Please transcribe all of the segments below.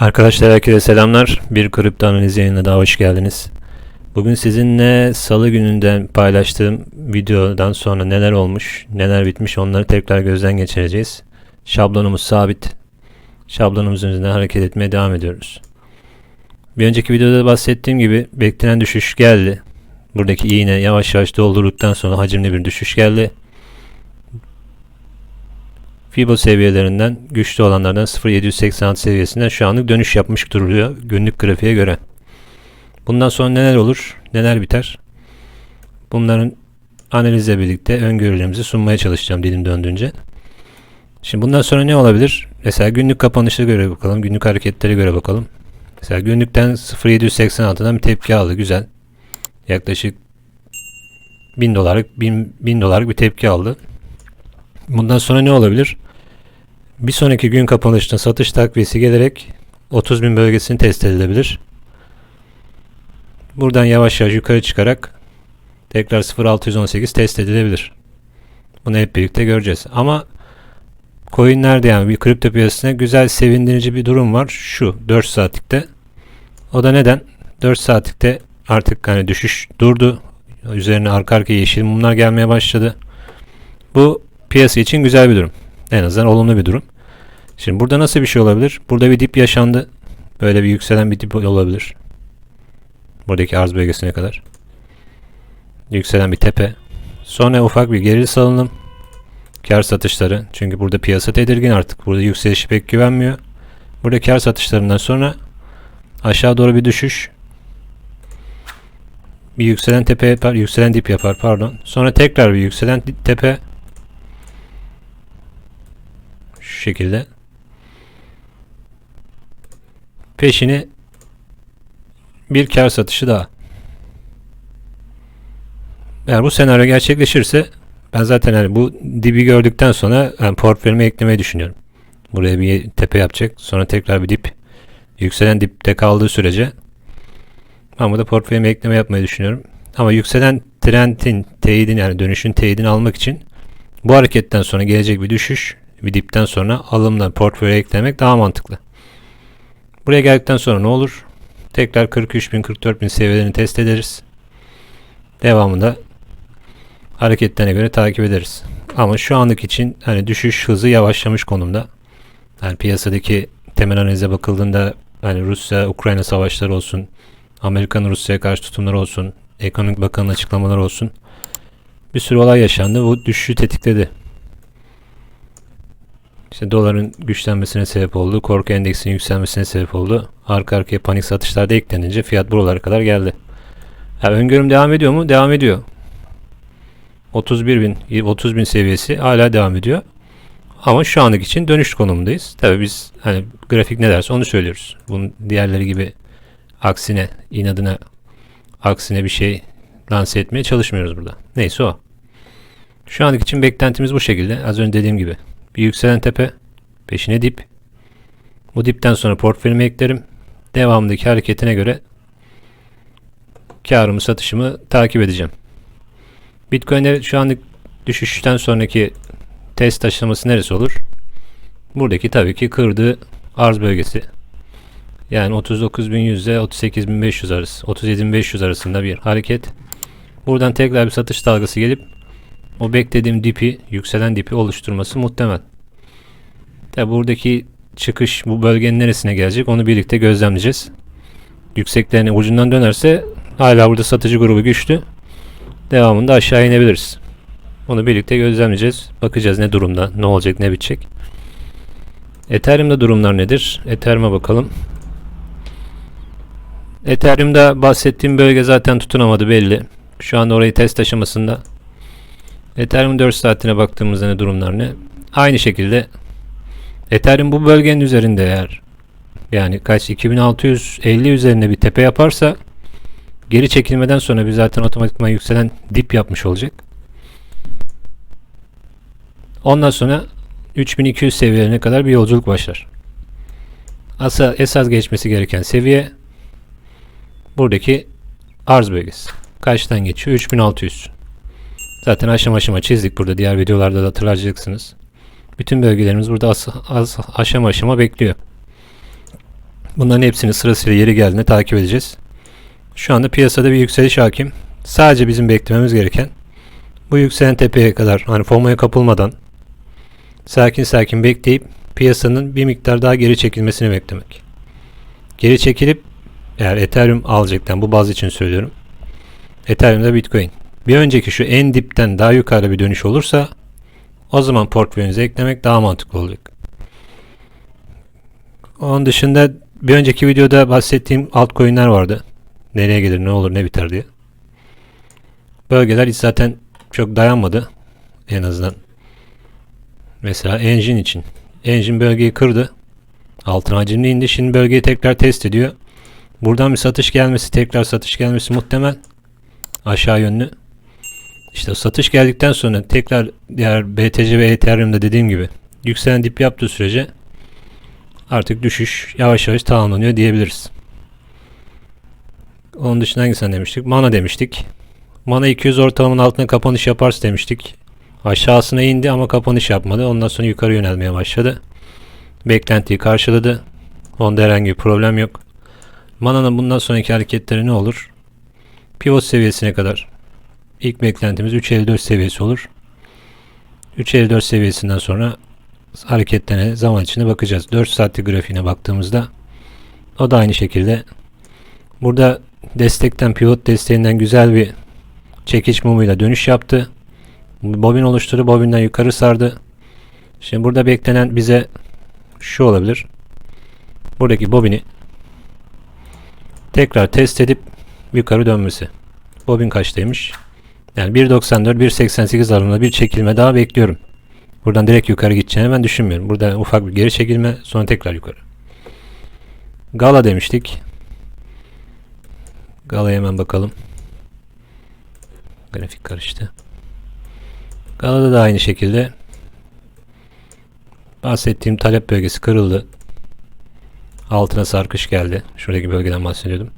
Arkadaşlar herkese selamlar. Bir kripto analiz yayınına daha hoş geldiniz. Bugün sizinle salı gününden paylaştığım videodan sonra neler olmuş, neler bitmiş onları tekrar gözden geçireceğiz. Şablonumuz sabit. Şablonumuzun üzerinden hareket etmeye devam ediyoruz. Bir önceki videoda da bahsettiğim gibi beklenen düşüş geldi. Buradaki iğne yavaş yavaş doldurduktan sonra hacimli bir düşüş geldi. Fibo seviyelerinden güçlü olanlardan 0.786 seviyesinden şu anlık dönüş yapmış duruyor günlük grafiğe göre. Bundan sonra neler olur, neler biter? Bunların analizle birlikte öngörülerimizi sunmaya çalışacağım dilim döndüğünce. Şimdi bundan sonra ne olabilir? Mesela günlük kapanışa göre bakalım, günlük hareketlere göre bakalım. Mesela günlükten 0.786'dan bir tepki aldı, güzel. Yaklaşık 1000 dolarlık 1000, 1000 dolarlık bir tepki aldı. Bundan sonra ne olabilir? Bir sonraki gün kapanışta satış takviyesi gelerek 30.000 bölgesini test edilebilir. Buradan yavaş yavaş yukarı çıkarak tekrar 0.618 test edilebilir. Bunu hep birlikte göreceğiz. Ama coinlerde yani bir kripto piyasasında güzel sevindirici bir durum var. Şu 4 saatlikte. O da neden? 4 saatlikte artık hani düşüş durdu. Üzerine arka arkaya yeşil mumlar gelmeye başladı. Bu piyasa için güzel bir durum. En azından olumlu bir durum. Şimdi burada nasıl bir şey olabilir? Burada bir dip yaşandı. Böyle bir yükselen bir dip olabilir. Buradaki arz bölgesine kadar. Yükselen bir tepe. Sonra ufak bir geri salınım. Kar satışları. Çünkü burada piyasa tedirgin artık. Burada yükselişi pek güvenmiyor. Burada kar satışlarından sonra aşağı doğru bir düşüş. Bir yükselen tepe yapar, yükselen dip yapar pardon. Sonra tekrar bir yükselen tepe şu şekilde. Peşini bir kar satışı daha. Eğer bu senaryo gerçekleşirse ben zaten hani bu dibi gördükten sonra yani portföyüme eklemeyi düşünüyorum. Buraya bir tepe yapacak. Sonra tekrar bir dip. Yükselen dipte kaldığı sürece ben burada portföyüme ekleme yapmayı düşünüyorum. Ama yükselen trendin teyidini yani dönüşün teyidini almak için bu hareketten sonra gelecek bir düşüş bir dipten sonra alımla portföye eklemek daha mantıklı. Buraya geldikten sonra ne olur? Tekrar 43.000 44.000 seviyelerini test ederiz. Devamında hareketlerine göre takip ederiz. Ama şu anlık için hani düşüş hızı yavaşlamış konumda. Yani piyasadaki temel analize bakıldığında hani Rusya Ukrayna savaşları olsun, Amerika'nın Rusya'ya karşı tutumları olsun, ekonomik bakanın açıklamaları olsun. Bir sürü olay yaşandı. Bu düşüşü tetikledi. İşte doların güçlenmesine sebep oldu. Korku endeksinin yükselmesine sebep oldu. Arka arkaya panik satışlar da eklenince fiyat buralara kadar geldi. Yani öngörüm devam ediyor mu? Devam ediyor. 31 bin, 30 bin seviyesi hala devam ediyor. Ama şu anlık için dönüş konumundayız. Tabi biz hani grafik ne derse onu söylüyoruz. Bunun diğerleri gibi aksine, inadına aksine bir şey lanse etmeye çalışmıyoruz burada. Neyse o. Şu anlık için beklentimiz bu şekilde. Az önce dediğim gibi. Bir yükselen tepe. Peşine dip. Bu dipten sonra portföyüme eklerim. Devamındaki hareketine göre karımı satışımı takip edeceğim. Bitcoin'de şu anlık düşüşten sonraki test aşaması neresi olur? Buradaki tabii ki kırdığı arz bölgesi. Yani 39.100 ile 38.500 arası, 37.500 arasında bir hareket. Buradan tekrar bir satış dalgası gelip o beklediğim dipi, yükselen dipi oluşturması muhtemel. Tabi buradaki çıkış bu bölgenin neresine gelecek onu birlikte gözlemleyeceğiz. Yükseklerini ucundan dönerse hala burada satıcı grubu güçlü. Devamında aşağı inebiliriz. Onu birlikte gözlemleyeceğiz. Bakacağız ne durumda, ne olacak, ne bitecek. Ethereum'da durumlar nedir? Ethereum'a bakalım. Ethereum'da bahsettiğim bölge zaten tutunamadı belli. Şu anda orayı test aşamasında. Ethereum 4 saatine baktığımızda ne durumlar ne? Aynı şekilde Ethereum bu bölgenin üzerinde eğer yani kaç 2650 üzerinde bir tepe yaparsa geri çekilmeden sonra bir zaten otomatikman yükselen dip yapmış olacak. Ondan sonra 3200 seviyelerine kadar bir yolculuk başlar. Asa esas geçmesi gereken seviye buradaki arz bölgesi. Kaçtan geçiyor? 3600. Zaten aşama aşama çizdik burada. Diğer videolarda da hatırlayacaksınız. Bütün bölgelerimiz burada as, as, aşama aşama bekliyor. Bunların hepsini sırasıyla yeri geldiğinde takip edeceğiz. Şu anda piyasada bir yükseliş hakim. Sadece bizim beklememiz gereken bu yükselen tepeye kadar hani FOMO'ya kapılmadan sakin sakin bekleyip piyasanın bir miktar daha geri çekilmesini beklemek. Geri çekilip eğer Ethereum alacaktan bu baz için söylüyorum. Ethereum'da Bitcoin. Bir önceki şu en dipten daha yukarı bir dönüş olursa o zaman portföyünüze eklemek daha mantıklı olacak. Onun dışında bir önceki videoda bahsettiğim altcoin'ler vardı. Nereye gelir, ne olur, ne biter diye. Bölgeler hiç zaten çok dayanmadı. En azından. Mesela Engine için. Engine bölgeyi kırdı. Altın hacimli indi. Şimdi bölgeyi tekrar test ediyor. Buradan bir satış gelmesi, tekrar satış gelmesi muhtemel. Aşağı yönlü. İşte satış geldikten sonra tekrar diğer BTC ve Ethereum'da dediğim gibi yükselen dip yaptığı sürece artık düşüş yavaş yavaş tamamlanıyor diyebiliriz. Onun dışında hangisini demiştik? Mana demiştik. Mana 200 ortalamanın altına kapanış yaparsa demiştik. Aşağısına indi ama kapanış yapmadı. Ondan sonra yukarı yönelmeye başladı. Beklentiyi karşıladı. Onda herhangi bir problem yok. Mana'nın bundan sonraki hareketleri ne olur? Pivot seviyesine kadar. İlk beklentimiz 3.54 seviyesi olur. 3.54 seviyesinden sonra hareketlerine zaman içinde bakacağız. 4 saatlik grafiğine baktığımızda o da aynı şekilde burada destekten pivot desteğinden güzel bir çekiç mumuyla dönüş yaptı. Bobin oluşturdu. Bobinden yukarı sardı. Şimdi burada beklenen bize şu olabilir. Buradaki bobini tekrar test edip yukarı dönmesi. Bobin kaçtaymış? Yani 1.94 1.88 aralığında bir çekilme daha bekliyorum. Buradan direkt yukarı gideceğini ben düşünmüyorum. Burada ufak bir geri çekilme sonra tekrar yukarı. Gala demiştik. Gala'ya hemen bakalım. Grafik karıştı. Galada da aynı şekilde bahsettiğim talep bölgesi kırıldı. Altına sarkış geldi. Şuradaki bölgeden bahsediyordum.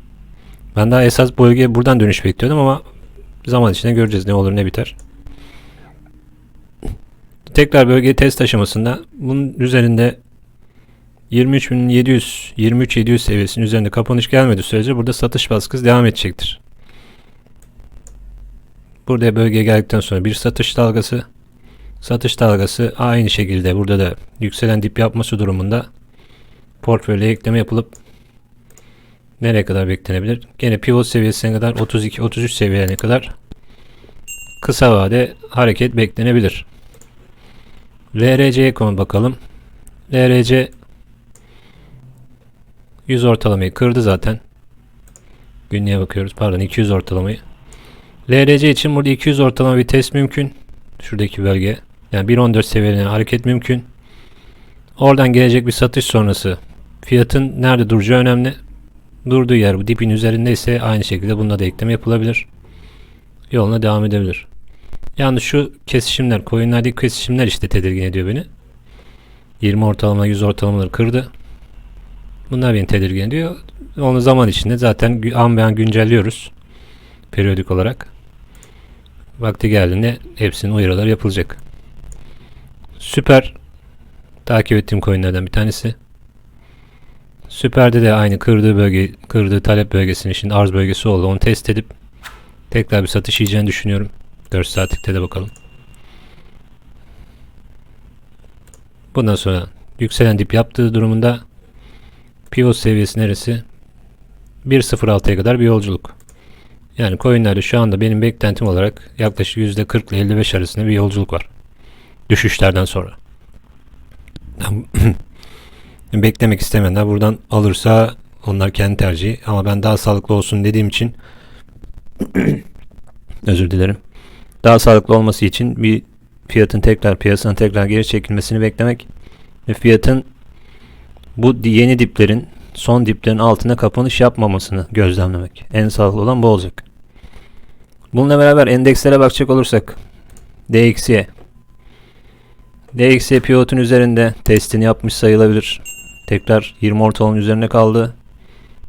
Ben daha esas bölgeye buradan dönüş bekliyordum ama zaman içinde göreceğiz ne olur ne biter. Tekrar bölge test aşamasında bunun üzerinde 23.700 23.700 seviyesinin üzerinde kapanış gelmedi sürece burada satış baskısı devam edecektir. Burada bölgeye geldikten sonra bir satış dalgası satış dalgası aynı şekilde burada da yükselen dip yapması durumunda portföye ekleme yapılıp nereye kadar beklenebilir? Gene pivot seviyesine kadar 32-33 seviyelerine kadar kısa vade hareket beklenebilir. LRC'ye konu bakalım. LRC 100 ortalamayı kırdı zaten. Günlüğe bakıyoruz. Pardon 200 ortalamayı. LRC için burada 200 ortalama bir test mümkün. Şuradaki bölge. Yani 1.14 seviyelerine hareket mümkün. Oradan gelecek bir satış sonrası fiyatın nerede duracağı önemli. Durduğu yer bu dipin üzerindeyse aynı şekilde bunda da ekleme yapılabilir. Yoluna devam edebilir. Yani şu kesişimler, coinlerdeki kesişimler işte tedirgin ediyor beni. 20 ortalama, 100 ortalamaları kırdı. Bunlar beni tedirgin ediyor. Onu zaman içinde zaten an be an güncelliyoruz. Periyodik olarak. Vakti geldiğinde hepsinin uyarıları yapılacak. Süper takip ettiğim coinlerden bir tanesi. Süper'de de aynı kırdığı bölge, kırdığı talep bölgesinin şimdi arz bölgesi oldu. Onu test edip tekrar bir satış yiyeceğini düşünüyorum. 4 saatlikte de bakalım. Bundan sonra yükselen dip yaptığı durumunda pivot seviyesi neresi? 1.06'ya kadar bir yolculuk. Yani coinlerde şu anda benim beklentim olarak yaklaşık %40 ile 55 arasında bir yolculuk var. Düşüşlerden sonra. Beklemek istemeyenler buradan alırsa onlar kendi tercihi. Ama ben daha sağlıklı olsun dediğim için özür dilerim. Daha sağlıklı olması için bir fiyatın tekrar piyasadan tekrar geri çekilmesini beklemek ve fiyatın bu yeni diplerin son diplerin altına kapanış yapmamasını gözlemlemek. En sağlıklı olan bu olacak. Bununla beraber endekslere bakacak olursak DXY DXY pivotun üzerinde testini yapmış sayılabilir. Tekrar 20 ortalamanın üzerine kaldı.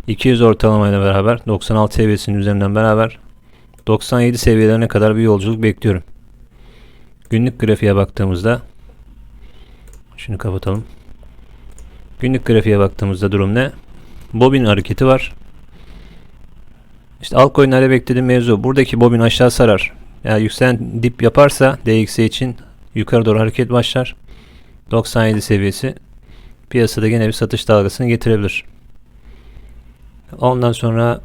200 ortalamayla beraber 96 seviyesinin üzerinden beraber 97 seviyelerine kadar bir yolculuk bekliyorum. Günlük grafiğe baktığımızda şunu kapatalım. Günlük grafiğe baktığımızda durum ne? bobin hareketi var. İşte altcoin'lerde beklediğim mevzu. Buradaki bobin aşağı sarar. Yani yükselen dip yaparsa DXY için yukarı doğru hareket başlar. 97 seviyesi piyasada gene bir satış dalgasını getirebilir. Ondan sonra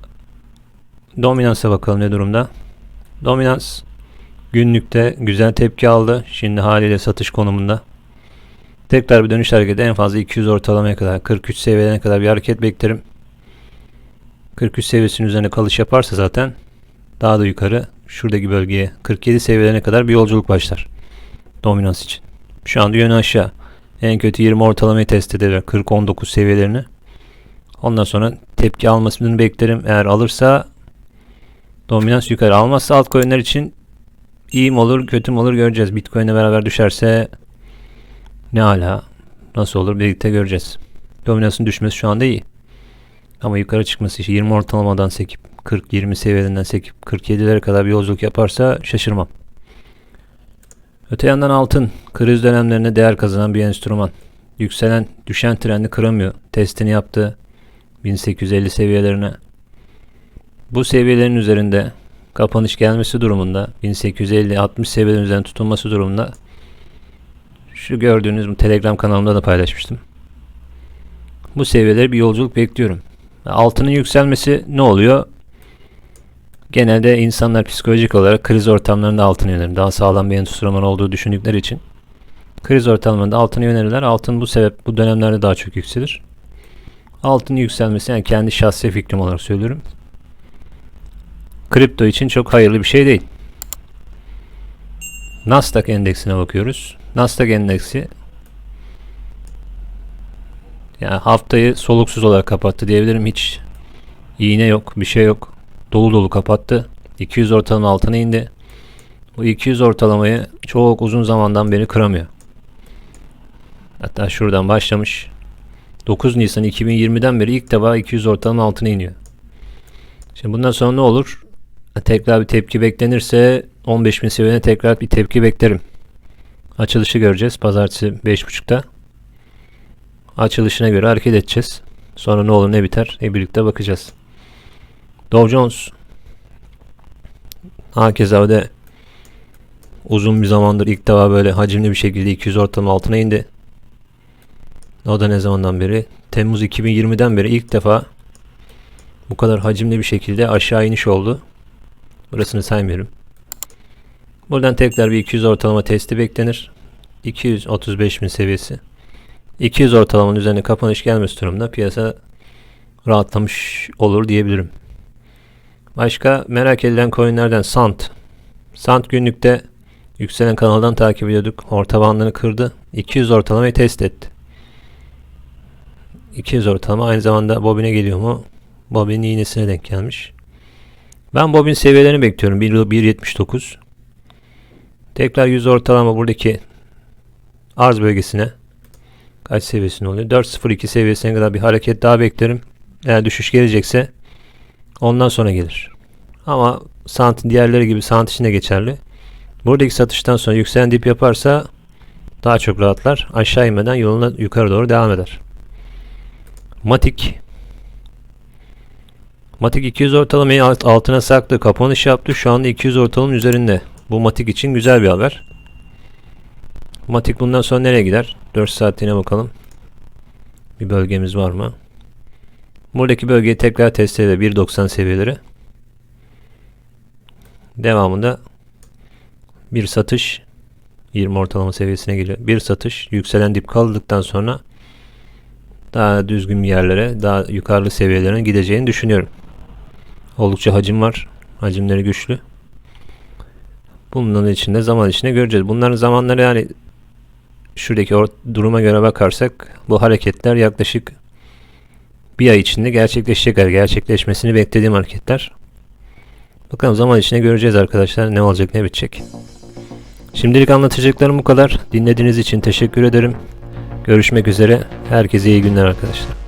dominansa bakalım ne durumda. Dominans günlükte güzel tepki aldı. Şimdi haliyle satış konumunda. Tekrar bir dönüş hareketi en fazla 200 ortalamaya kadar 43 seviyelerine kadar bir hareket beklerim. 43 seviyesinin üzerine kalış yaparsa zaten daha da yukarı şuradaki bölgeye 47 seviyelerine kadar bir yolculuk başlar. Dominans için. Şu anda yönü aşağı. En kötü 20 ortalamayı test ederler. 40-19 seviyelerini. Ondan sonra tepki almasını beklerim. Eğer alırsa dominans yukarı. Almazsa altcoin'ler için iyi mi olur kötü mü olur göreceğiz. Bitcoin'le beraber düşerse ne hala nasıl olur birlikte göreceğiz. Dominansın düşmesi şu anda iyi. Ama yukarı çıkması için 20 ortalamadan sekip 40-20 seviyelerinden sekip 47'lere kadar bir yolculuk yaparsa şaşırmam. Öte yandan altın kriz dönemlerinde değer kazanan bir enstrüman. Yükselen düşen trendi kıramıyor. Testini yaptı 1850 seviyelerine. Bu seviyelerin üzerinde kapanış gelmesi durumunda 1850-60 seviyelerin üzerinde tutulması durumunda şu gördüğünüz bu Telegram kanalımda da paylaşmıştım. Bu seviyeleri bir yolculuk bekliyorum. Altının yükselmesi ne oluyor? Genelde insanlar psikolojik olarak kriz ortamlarında altına yönelir. Daha sağlam bir enstrüman olduğu düşündükleri için. Kriz ortamlarında altına yönelirler. Altın bu sebep bu dönemlerde daha çok yükselir. Altın yükselmesi yani kendi şahsi fikrim olarak söylüyorum. Kripto için çok hayırlı bir şey değil. Nasdaq endeksine bakıyoruz. Nasdaq endeksi yani haftayı soluksuz olarak kapattı diyebilirim. Hiç iğne yok, bir şey yok. Dolu dolu kapattı. 200 ortalama altına indi. Bu 200 ortalamayı çok uzun zamandan beri kıramıyor. Hatta şuradan başlamış. 9 Nisan 2020'den beri ilk defa 200 ortalama altına iniyor. Şimdi bundan sonra ne olur? Tekrar bir tepki beklenirse 15.000 seviyene tekrar bir tepki beklerim. Açılışı göreceğiz. Pazartesi 5.30'da. Açılışına göre hareket edeceğiz. Sonra ne olur ne biter hep birlikte bakacağız. Dow Jones Hakeza öyle uzun bir zamandır ilk defa böyle hacimli bir şekilde 200 ortalama altına indi. O da ne zamandan beri? Temmuz 2020'den beri ilk defa bu kadar hacimli bir şekilde aşağı iniş oldu. Burasını saymıyorum. Buradan tekrar bir 200 ortalama testi beklenir. 235 bin seviyesi. 200 ortalamanın üzerine kapanış gelmesi durumda piyasa rahatlamış olur diyebilirim. Başka merak edilen coinlerden Sant. Sant günlükte yükselen kanaldan takip ediyorduk. Orta bandını kırdı. 200 ortalamayı test etti. 200 ortalama aynı zamanda bobine geliyor mu? Bobin iğnesine denk gelmiş. Ben bobin seviyelerini bekliyorum. 1.79 Tekrar 100 ortalama buradaki arz bölgesine kaç seviyesinde oluyor? 4.02 seviyesine kadar bir hareket daha beklerim. Eğer düşüş gelecekse ondan sonra gelir. Ama sant diğerleri gibi sant için de geçerli. Buradaki satıştan sonra yükselen dip yaparsa daha çok rahatlar. Aşağı inmeden yoluna yukarı doğru devam eder. Matik Matik 200 ortalamayı altına saklı. Kapanış yaptı. Şu anda 200 ortalamanın üzerinde. Bu Matik için güzel bir haber. Matik bundan sonra nereye gider? 4 saatliğine bakalım. Bir bölgemiz var mı? Buradaki bölgeyi tekrar test edelim. 1.90 seviyeleri. Devamında bir satış 20 ortalama seviyesine geliyor. Bir satış yükselen dip kaldıktan sonra daha düzgün yerlere, daha yukarılı seviyelerine gideceğini düşünüyorum. Oldukça hacim var. Hacimleri güçlü. Bunların içinde zaman içinde göreceğiz. Bunların zamanları yani şuradaki duruma göre bakarsak bu hareketler yaklaşık bir ay içinde gerçekleşecek. Gerçekleşmesini beklediğim hareketler. Bakalım zaman içinde göreceğiz arkadaşlar ne olacak ne bitecek. Şimdilik anlatacaklarım bu kadar. Dinlediğiniz için teşekkür ederim. Görüşmek üzere. Herkese iyi günler arkadaşlar.